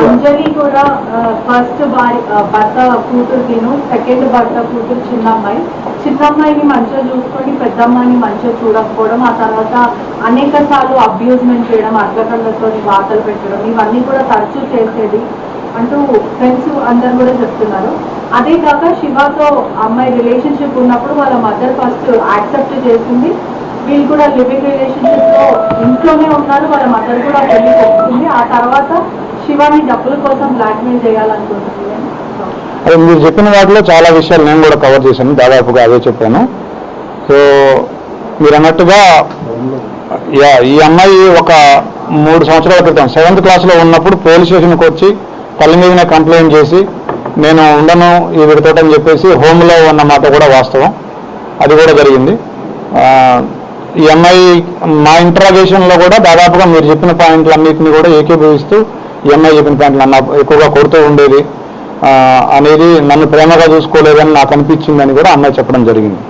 అంజలి కూడా ఫస్ట్ భార్య ఆ, భర్త కూతురుకిను సెకండ్ భర్త కూతురు చిన్న అమ్మాయి చిన్న అమ్మాయిని మంచిగా చూసుకొని పెద్ద అమ్మాయిని మంచిగా చూడకపోవడం ఆ తర్వాత అనేక సార్లు అబ్యూజ్మెంట్ చేయడం అర్ధకళ్ళతో వార్తలు పెట్టడం ఇవన్నీ కూడా తరచూ చేసేది అంటూ ఫ్రెండ్స్ అందరు కూడా చెప్తున్నారు. అదే కాక శివతో అమ్మాయి రిలేషన్షిప్ ఉన్నప్పుడు వాళ్ళ మదర్ ఫస్ట్ యాక్సెప్ట్ చేసింది. వీళ్ళు కూడా లివింగ్ రిలేషన్షిప్లో ఇంట్లోనే ఉన్నారు వాళ్ళ మదర్ కూడా పెళ్ళి ఒప్పుకుంది ఆ తర్వాత శివాని డబ్బుల కోసం బ్లాక్మెయిల్ చేయాలనుకుంటుంది. అదే మీరు చెప్పిన వాటిలో చాలా విషయాలు నేను కూడా కవర్ చేశాను దాదాపుగా అదే చెప్పాను. సో మీరు అన్నట్టుగా యా ఈ అమ్మాయి ఒక మూడు సంవత్సరాల క్రితం సెవెంత్ క్లాస్లో ఉన్నప్పుడు పోలీస్ స్టేషన్కి వచ్చి తల్లి మీదనే కంప్లైంట్ చేసి నేను ఉండను ఈ విడతోట చెప్పేసి హోమ్లో ఉన్న మాట కూడా వాస్తవం. అది కూడా జరిగింది. ఈ అమ్మాయి మా ఇంట్రాగేషన్లో కూడా దాదాపుగా మీరు చెప్పిన పాయింట్లన్నింటినీ కూడా ఏకీభవిస్తూ ఈ అమ్మాయి చెప్పిన పాయింట్లు అన్న ఎక్కువగా కొడుతూ ఉండేది. అనేది నన్ను ప్రేమగా చూసుకోలేదని నాకు అనిపించిందని కూడా అమ్మాయి చెప్పడం జరిగింది.